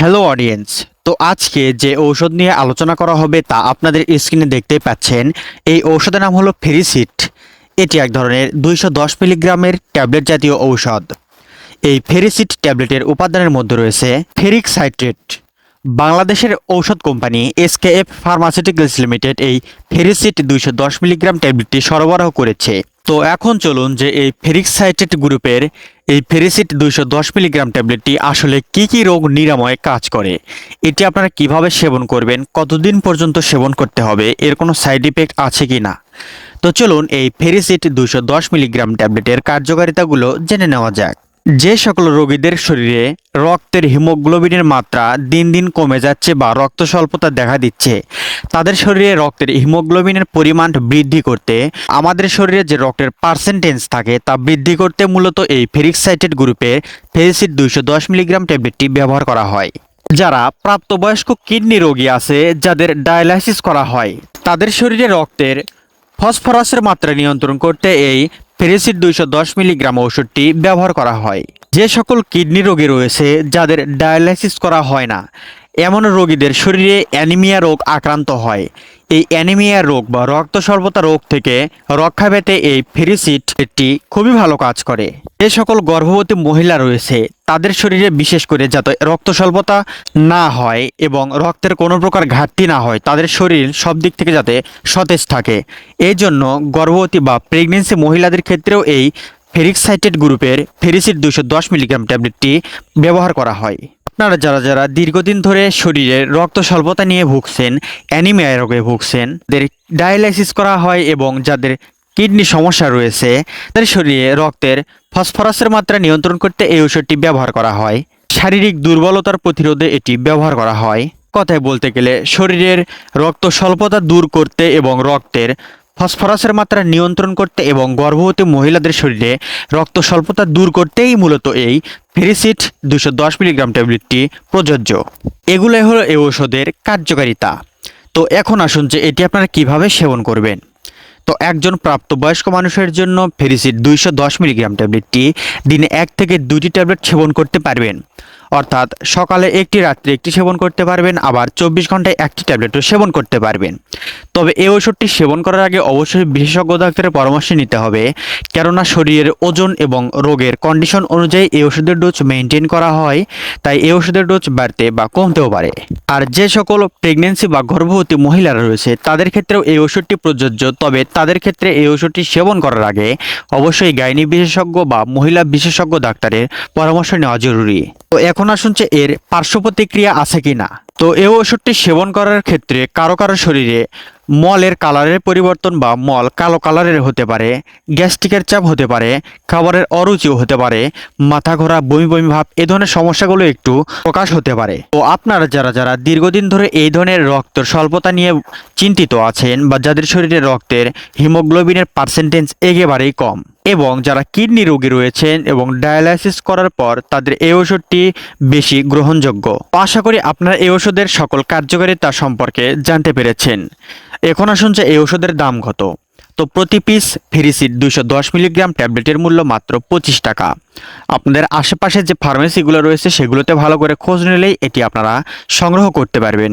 Hello audience, তো আজকে যে ঔষধ নিয়ে আলোচনা করা হবে তা আপনাদের স্ক্রিনে দেখতেই পাচ্ছেন। এই ঔষধের নাম হলো ফেরিসিট। এটি এক ধরনের দুইশো দশ মিলিগ্রামের ট্যাবলেট জাতীয় ঔষধ। এই ফেরিসিট ট্যাবলেটের উপাদানের মধ্যে রয়েছে ফেরিক সাইট্রেট বাংলাদেশের ঔষধ কোম্পানি এসকেএফ ফার্মাসিউটিক্যালস লিমিটেড এই ফেরিসিট দুইশো দশ মিলিগ্রাম ট্যাবলেটটি সরবরাহ করেছে। তো এখন চলুন যে এই ফেরিক্সাইটেড গ্রুপের এই ফেরিসিট দুইশো দশ মিলিগ্রাম ট্যাবলেটটি আসলে কি কি রোগ নিরাময়ে কাজ করে, এটি আপনারা কীভাবে সেবন করবেন, কতদিন পর্যন্ত সেবন করতে হবে, এর কোনো সাইড ইফেক্ট আছে কি না? তো চলুন এই ফেরিসিট দুইশো দশ মিলিগ্রাম ট্যাবলেটের কার্যকারিতাগুলো জেনে নেওয়া যাক। যে সকল রোগীদের শরীরে রক্তের হিমোগ্লোবিনের মাত্রা দিন দিন কমে যাচ্ছে বা রক্ত স্বল্পতা দেখা দিচ্ছে, তাদের শরীরে রক্তের হিমোগ্লোবিনের পরিমাণ বৃদ্ধি করতে আমাদের শরীরে যে রক্তের পার্সেন্টেজ থাকে তা বৃদ্ধি করতে মূলত এই ফেরিক্সাইটেড গ্রুপের ফেরিসিট দুইশো দশ মিলিগ্রাম ট্যাবলেটটি ব্যবহার করা হয়। যারা প্রাপ্তবয়স্ক কিডনি রোগী আছে, যাদের ডায়ালাইসিস করা হয়, তাদের শরীরে রক্তের ফসফরাসের মাত্রা নিয়ন্ত্রণ করতে এই ফেরিসিট দুইশো মিলিগ্রাম ওষুধটি ব্যবহার করা হয়। যে সকল কিডনি রোগী রয়েছে, যাদের ডায়ালাইসিস করা হয় না এমন রোগীদের শরীরে অ্যানিমিয়া রোগ আক্রান্ত হয়। এই অ্যানিমিয়া রোগ বা রক্ত স্বল্পতা রোগ থেকে রক্ষা পেতে এই ফেরিসিট একটি খুবই ভালো কাজ করে। যে সকল গর্ভবতী মহিলা রয়েছে, তাদের শরীরে বিশেষ করে যাতে রক্ত স্বল্পতা না হয় এবং রক্তের কোনো প্রকার ঘাটতি না হয়, তাদের শরীর সব দিক থেকে যাতে সতেজ থাকে। এই জন্য গর্ভবতী বা প্রেগনেন্সি মহিলাদের ক্ষেত্রেও এই ফেরিক্সাইটেড গ্রুপের ফেরিসিট দুশো দশ মিলিগ্রাম ট্যাবলেটটি ব্যবহার করা হয়। আপনারা যারা যারা দীর্ঘদিন ধরে শরীরে রক্ত স্বল্পতা নিয়ে ভুগছেন অ্যানিমিয়া রোগে ভুগছেন, তাদের ডায়ালাইসিস করা হয় এবং যাদের কিডনি সমস্যা রয়েছে, তাদের শরীরে রক্তের ফসফরাসের মাত্রা নিয়ন্ত্রণ করতে এই ওষুধটি ব্যবহার করা হয়। শারীরিক দুর্বলতার প্রতিরোধে এটি ব্যবহার করা হয়। কথায় বলতে গেলে, শরীরের রক্ত স্বল্পতা দূর করতে এবং রক্তের ফসফরাসের মাত্রা নিয়ন্ত্রণ করতে এবং গর্ভবতী মহিলাদের শরীরে রক্ত স্বল্পতা দূর করতেই মূলত এই ফেরিসিট দুশো দশ মিলিগ্রাম ট্যাবলেটটি প্রযোজ্য। এগুলোই হলো এই ঔষধের কার্যকারিতা। তো এখন আসুন যে এটি আপনারা কীভাবে সেবন করবেন। তো একজন প্রাপ্তবয়স্ক মানুষের জন্য ফেরিসিট দুইশো দশ মিলিগ্রাম ট্যাবলেটটি দিনে এক থেকে দুইটি ট্যাবলেট সেবন করতে পারবেন। অর্থাৎ সকালে একটি রাত্রে একটি সেবন করতে পারবেন, আবার চব্বিশ ঘন্টায় একটি ট্যাবলেটও সেবন করতে পারবেন। তবে এই ওষুধটি সেবন করার আগে অবশ্যই বিশেষজ্ঞ ডাক্তারের পরামর্শ নিতে হবে, কেননা শরীরের ওজন এবং রোগের কন্ডিশন অনুযায়ী এই ওষুধের ডোজ মেনটেন করা হয়, তাই এই ওষুধের ডোজ বাড়তে বা কমতেও পারে। আর যে সকল প্রেগনেন্সি বা গর্ভবতী মহিলারা রয়েছে, তাদের ক্ষেত্রেও এই ওষুধটি প্রযোজ্য, তবে তাদের ক্ষেত্রে এই ওষুধটি সেবন করার আগে অবশ্যই গাইনি বিশেষজ্ঞ বা মহিলা বিশেষজ্ঞ ডাক্তারের পরামর্শ নেওয়া জরুরি। তো এখন আসুন যে এর পার্শ্ব প্রতিক্রিয়া আছে কি না তো এই ওষুধটি সেবন করার ক্ষেত্রে কারও কারও শরীরে মলের কালারের পরিবর্তন বা মল কালো কালারের হতে পারে, গ্যাস্ট্রিকের চাপ হতে পারে, খাবারের অরুচিও হতে পারে, মাথা ঘোরা, বমি বমি ভাব, এ ধরনের সমস্যাগুলো একটু প্রকাশ হতে পারে। তো আপনারা যারা যারা দীর্ঘদিন ধরে এই ধরনের রক্তের স্বল্পতা নিয়ে চিন্তিত আছেন বা যাদের শরীরে রক্তের হিমোগ্লোবিনের পার্সেন্টেজ একেবারেই কম এবং যারা কিডনি রোগী রয়েছেন এবং ডায়ালাইসিস করার পর তাদের এই ওষুধটি বেশি গ্রহণযোগ্য। আশা করি আপনারা এই ওষুধের সকল কার্যকারিতা সম্পর্কে জানতে পেরেছেন। এখন আসুন যে এই ওষুধের দাম কত। তো প্রতি পিস ফেরিসিড দুশো দশ মিলিগ্রাম ট্যাবলেটের মূল্য মাত্র পঁচিশ টাকা। আপনাদের আশেপাশে যে ফার্মেসিগুলো রয়েছে সেগুলোতে ভালো করে খোঁজ নিলেই এটি আপনারা সংগ্রহ করতে পারবেন।